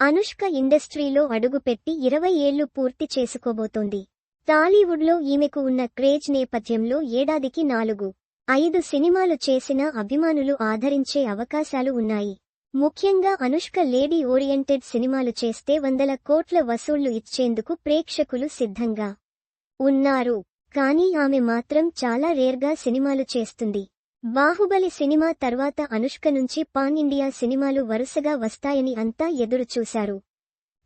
అనుష్క ఇండస్ట్రీలో అడుగుపెట్టి ఇరవై ఏళ్ళు పూర్తి చేసుకోబోతోంది. టాలీవుడ్లో ఈమెకు ఉన్న క్రేజ్ నేపథ్యంలో ఏడాదికి నాలుగు ఐదు సినిమాలు చేసినా అభిమానులు ఆదరించే అవకాశాలు ఉన్నాయి. ముఖ్యంగా అనుష్క లేడీ ఓరియంటెడ్ సినిమాలు చేస్తే వందల కోట్ల వసూళ్ళు ఇచ్చేందుకు ప్రేక్షకులు సిద్ధంగా ఉన్నారు. కానీ ఆమె మాత్రం చాలా రేర్గా సినిమాలు చేస్తుంది. బాహుబలి సినిమా తర్వాత అనుష్క నుంచి పాన్ ఇండియా సినిమాలు వరుసగా వస్తాయని అంతా ఎదురుచూశారు.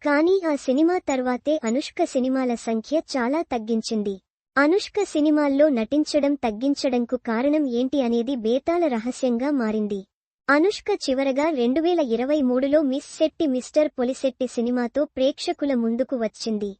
కానీ ఆ సినిమా తర్వాతే అనుష్క సినిమాల సంఖ్య చాలా తగ్గించింది. అనుష్క సినిమాల్లో నటించడం తగ్గించడంకు కారణం ఏంటి అనేది బేతాల రహస్యంగా మారింది. అనుష్క చివరగా రెండువేల ఇరవై మూడులో మిస్ శెట్టి మిస్టర్ పొలిశెట్టి సినిమాతో ప్రేక్షకుల ముందుకు వచ్చింది.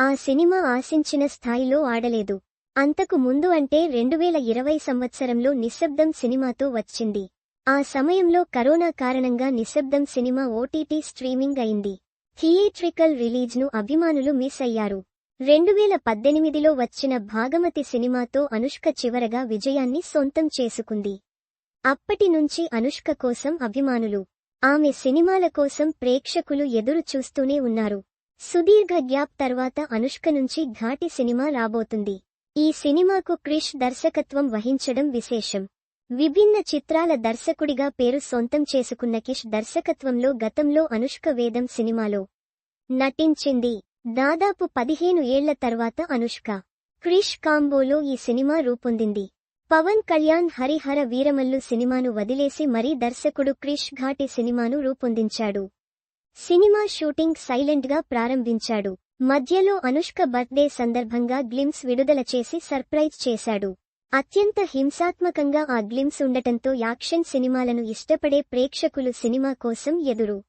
ఆ సినిమా ఆశించిన స్థాయిలో ఆడలేదు. అంతకు ముందు అంటే రెండువేల ఇరవై సంవత్సరంలో నిశ్శబ్దం సినిమాతో వచ్చింది. ఆ సమయంలో కరోనా కారణంగా నిశ్శబ్దం సినిమా ఓటీటీ స్ట్రీమింగ్ అయింది. థియేట్రికల్ రిలీజ్ను అభిమానులు మిస్ అయ్యారు. రెండువేల పద్దెనిమిదిలో వచ్చిన భాగమతి సినిమాతో అనుష్క చివరగా విజయాన్ని సొంతం చేసుకుంది. అప్పటి నుంచి అనుష్క కోసం అభిమానులు ఆమె సినిమాల కోసం ప్రేక్షకులు ఎదురు చూస్తూనే ఉన్నారు. సుదీర్ఘ గ్యాప్ తర్వాత అనుష్క నుంచి ఘాటి సినిమా రాబోతుంది. ఈ సినిమాకు క్రిష్ దర్శకత్వం వహించడం విశేషం. విభిన్న చిత్రాల దర్శకుడిగా పేరు సొంతం చేసుకున్న కిష్ దర్శకత్వంలో గతంలో అనుష్క వేదం సినిమాలో నటించింది. దాదాపు పదిహేను ఏళ్ళ తర్వాత అనుష్క క్రిష్ కాంబోలో ఈ సినిమా రూపొందింది. పవన్ కళ్యాణ్ హరిహర వీరమల్లు సినిమాను వదిలేసి మరీ దర్శకుడు క్రిష్ ఘాటి సినిమాను రూపొందించాడు. సినిమా షూటింగ్ సైలెంట్గా ప్రారంభించాడు. మధ్యలో అనుష్క బర్త్డే సందర్భంగా గ్లిమ్స్ విడుదల చేసి సర్ప్రైజ్ చేశాడు. అత్యంత హింసాత్మకంగా ఆ గ్లిమ్స్ ఉండటంతో యాక్షన్ సినిమాలను ఇష్టపడే ప్రేక్షకులు సినిమా కోసం ఎదురు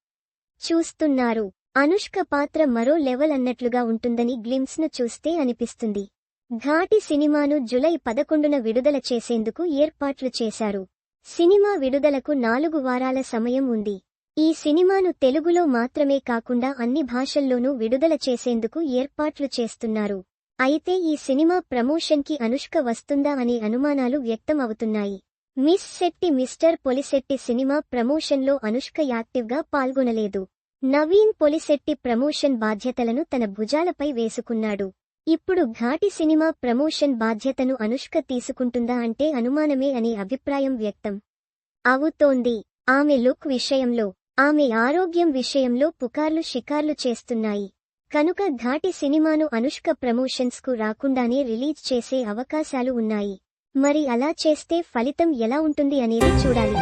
చూస్తున్నారు. అనుష్క పాత్ర మరో లెవెల్ అన్నట్లుగా ఉంటుందని గ్లిమ్స్ను చూస్తే అనిపిస్తుంది. ఘాటి సినిమాను జులై పదకొండున విడుదల చేసేందుకు ఏర్పాట్లు చేశారు. సినిమా విడుదలకు నాలుగు వారాల సమయం ఉంది. ఈ సినిమాను తెలుగులో మాత్రమే కాకుండా అన్ని భాషల్లోనూ విడుదల చేసేందుకు ఏర్పాట్లు చేస్తున్నారు. అయితే ఈ సినిమా ప్రమోషన్కి అనుష్క వస్తుందా అనే అనుమానాలు వ్యక్తం అవుతున్నాయి miss Shetty mister Polishetty cinema ప్రమోషన్లో అనుష్క యాక్టివ్గా పాల్గొనలేదు. నవీన్ పొలిశెట్టి ప్రమోషన్ బాధ్యతలను తన భుజాలపై వేసుకున్నాడు. ఇప్పుడు ఘాటి సినిమా ప్రమోషన్ బాధ్యతను అనుష్క తీసుకుంటుందా అంటే అనుమానమే అనే అభిప్రాయం వ్యక్తం అవుతోంది. ఆమె లుక్ విషయంలో ఆమె ఆరోగ్యం విషయంలో పుకార్లు షికార్లు చేస్తున్నాయి. కనుక ఘాటి సినిమాను అనుష్క ప్రమోషన్స్కు రాకుండానే రిలీజ్ చేసే అవకాశాలు ఉన్నాయి. మరి అలా చేస్తే ఫలితం ఎలా ఉంటుంది అనేది చూడాలి.